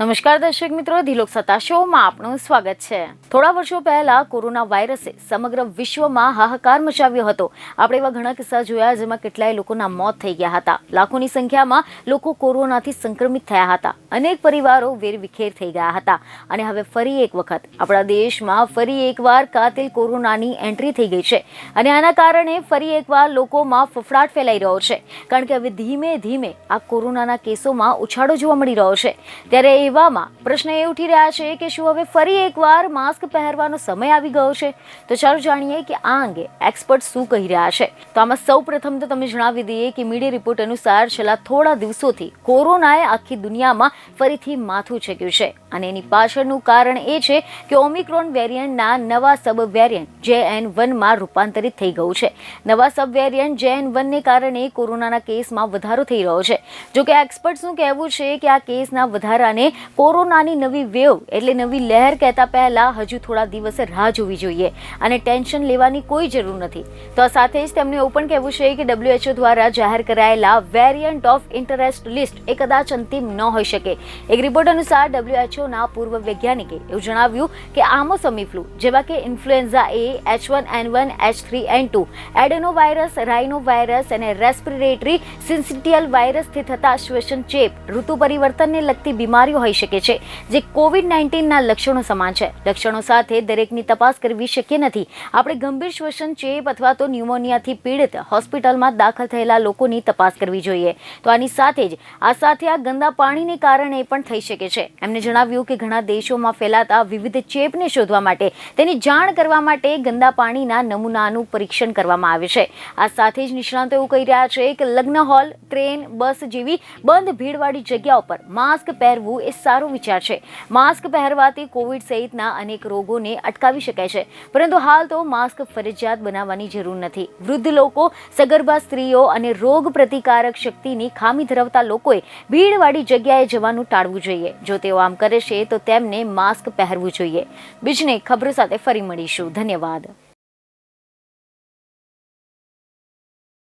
નમસ્કાર દર્શક મિત્રો ધિલોક સત્તા શોમાં આપનું સ્વાગત છે. થોડા વર્ષો પહેલા કોરોના વાયરસે સમગ્ર વિશ્વમાં હાહાકાર મચાવ્યો હતો. આપણે એવા ઘણા કિસ્સા જોયા જેમાં કેટલાય લોકોના મોત થઈ ગયા હતા. લાખોની સંખ્યામાં લોકો કોરોનાથી સંક્રમિત થયા હતા. અનેક પરિવારો વેરવિખેર થઈ ગયા હતા. અને હવે ફરી એક વખત આપણા દેશમાં ફરી એકવાર કાતિલ કોરોનાની એન્ટ્રી થઈ ગઈ છે. અને આના કારણે ફરી એકવાર લોકોમાં ફફડાટ ફેલાઈ રહ્યો છે. કારણ કે હવે ધીમે ધીમે આ કોરોનાના કેસોમાં ઉછાળો જોવા મળી રહ્યો છે. ત્યારે એવામાં પ્રશ્ન એ ઉઠી રહ્યા છે કે શું હવે ફરી એકવાર માસ્ક પહેરવાનો સમય આવી ગયો છે? તો ચાલો જાણીએ કે આ અંગે એક્સપર્ટ શું કહી રહ્યા છે. તો આમાં સૌ પ્રથમ તો તમે જણાવી દઈએ કે મીડિયા રિપોર્ટ અનુસાર છેલ્લા થોડા દિવસોથી કોરોનાએ આખી દુનિયામાં ફરીથી માથું છેક્યું છે. અને એની પાછળનું કારણ એ છે કે ઓમિક્રોન વેરિયન્ટના નવા સબ વેરિયન્ટ જે એન વનમાં રૂપાંતરિત થઈ ગયું છે. નવા સબ વેરિયન્ટ જે એન વનને કારણે કોરોનાના કેસમાં વધારો થઈ રહ્યો છે. જો કે એક્સપર્ટ્સનું કહેવું છે કે આ કેસના વધારાને કોરોનાની નવી વેવ એટલે નવી લહેર કહેતા પહેલાં હજુ થોડા દિવસે રાહ જોવી જોઈએ અને ટેન્શન લેવાની કોઈ જરૂર નથી. તો આ સાથે જ તેમણે એવું પણ કહેવું છે કે ડબ્લ્યુએચઓ દ્વારા જાહેર કરાયેલા વેરિયન્ટ ઓફ ઇન્ટરેસ્ટ લિસ્ટ એ કદાચ અંતિમ ન હોઈ શકે. એક રિપોર્ટ અનુસાર ડબ્લ્યુએચઓના પૂર્વ વૈજ્ઞાનિકે એવું જણાવ્યું કે આમો ફ્લૂ જેવા કે influenza A, H one N one, H three N two, adenovirus rhinovirus અને રેસ્પિરેટરી સિન્સિટિયલ વાયરસથી થતા શ્વસન ચેપ ઋતુ પરિવર્તનને લગતી બીમારીઓ હોઈ શકે છે, જે કોવિડ નાઇન્ટીનના લક્ષણો સમાન છે. લક્ષણો સાથે દરેકની તપાસ કરવી શક્ય નથી. આપણે ગંભીર શ્વસન, ચેપ અથવા તો ન્યુમોનિયાથી પીડિત હોસ્પિટલમાં દાખલ થયેલા લોકોની તપાસ કરવી જોઈએ. તો આની સાથે જ, આ સાથે આ ગંદા પાણીને કારણે પણ થઈ શકે છે. એમને જણાવ્યું કે ઘણા દેશોમાં ફેલાતા વિવિધ ચેપને શોધવા માટે, તેની જાણ કરવા માટે ગંદા પાણીના નમૂનાનું પરીક્ષણ કરવામાં આવે છે. આ સાથે જ નિષ્ણાંતો એવું કહી રહ્યા છે કે લગ્ન હોલ, ટ્રેન, બસ જેવી બંધ ભીડવાળી જગ્યાઓ પર માસ્ક પહેરવું એ સારો વિચાર છે. માસ્ક પહેરવાથી કોવિડ સહિતના અનેક રોગોને અટકાવી શકાય છે. પરંતુ હાલ તો માસ્ક ફરજિયાત બનાવવાની જરૂર નથી. વૃદ્ધ લોકો, સગર્ભા સ્ત્રીઓ અને રોગ પ્રતિકારક શક્તિની ખામી ધરાવતા લોકોએ ભીડવાળી જગ્યાએ જવાનું ટાળવું જોઈએ. જો તેઓ આમ કરે છે તો તેમને માસ્ક પહેરવું જોઈએ. બીજને ખબરો સાથે ફરી મળીશું. ધન્યવાદ.